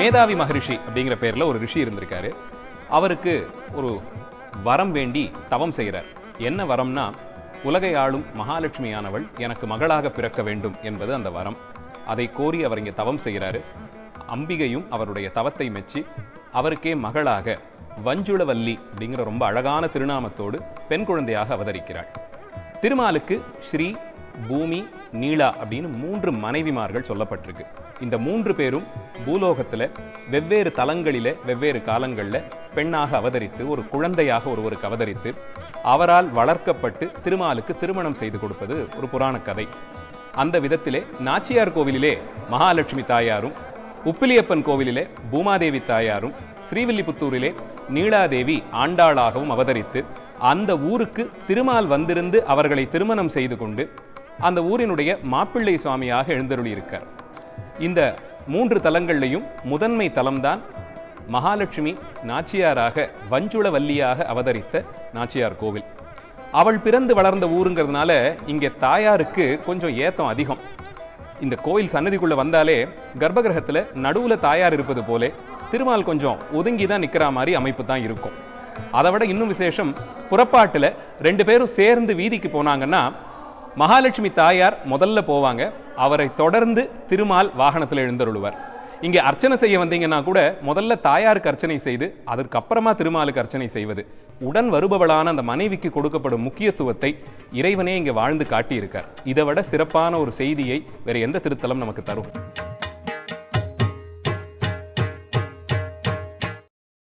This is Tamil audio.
மேதாவி மகரிஷி அப்படிங்கிற பேரில் ஒரு ரிஷி இருந்திருக்காரு. அவருக்கு ஒரு வரம் வேண்டி தவம் செய்கிறார். என்ன வரம்னா உலகை ஆளும் மகாலட்சுமியானவள் எனக்கு மகளாக பிறக்க வேண்டும் என்பது அந்த வரம். அதை கோரி அவர் இங்கே தவம் செய்கிறாரு. அம்பிகையும் அவருடைய தவத்தை மெச்சி அவருக்கே மகளாக வஞ்சுளவல்லி அப்படிங்கிற ரொம்ப அழகான திருநாமத்தோடு பெண் குழந்தையாக அவதரிக்கிறாள். திருமாலுக்கு ஸ்ரீ பூமி நீலா அப்படின்னு மூன்று மனைவிமார்கள் சொல்லப்பட்டிருக்கு. இந்த மூன்று பேரும் பூலோகத்துல வெவ்வேறு தலங்களில வெவ்வேறு காலங்கள்ல பெண்ணாக அவதரித்து ஒரு குழந்தையாக ஒருவருக்கு அவதரித்து அவரால் வளர்க்கப்பட்டு திருமாலுக்கு திருமணம் செய்து கொடுப்பது ஒரு புராண கதை. அந்த விதத்திலே நாச்சியார் கோவிலிலே மகாலட்சுமி தாயாரும் உப்பிலியப்பன் கோவிலிலே பூமாதேவி தாயாரும் ஸ்ரீவில்லிபுத்தூரிலே நீலாதேவி ஆண்டாளாகவும் அவதரித்து அந்த ஊருக்கு திருமால் வந்திருந்து அவர்களை திருமணம் செய்து கொண்டு அந்த ஊரினுடைய மாப்பிள்ளை சுவாமியாக எழுந்தருளியிருக்கார். இந்த மூன்று தலங்கள்லையும் முதன்மை தலம்தான் மகாலட்சுமி நாச்சியாராக வஞ்சுளவல்லியாக அவதரித்த நாச்சியார் கோவில். அவள் பிறந்து வளர்ந்த ஊருங்கிறதுனால இங்கே தாயாருக்கு கொஞ்சம் ஏத்தம் அதிகம். இந்த கோயில் சன்னதிக்குள்ள வந்தாலே கர்ப்பகிரகத்துல நடுவுல தாயார் இருப்பது போலே திருமால் கொஞ்சம் ஒதுங்கி தான் நிற்கிற மாதிரி அமைப்பு தான் இருக்கும். அதை விட இன்னும் விசேஷம் புறப்பாட்டுல ரெண்டு பேரும் சேர்ந்து வீதிக்கு போனாங்கன்னா மகாலட்சுமி தாயார் முதல்ல போவாங்க. அவரை தொடர்ந்து திருமால் வாகனத்தில் எழுந்தருளுவார். இங்க அர்ச்சனை செய்ய வந்தீங்கன்னா கூட முதல்ல தாயாருக்கு அர்ச்சனை செய்து அதற்கப்புறமா திருமாலுக்கு அர்ச்சனை செய்வது. உடன் வருபவளான அந்த மனைவிக்கு கொடுக்கப்படும் முக்கியத்துவத்தை இறைவனே இங்க வாழ்ந்து காட்டியிருக்கார். இதை விட சிறப்பான ஒரு செய்தியை வேற எந்த திருத்தலம் நமக்கு தரும்?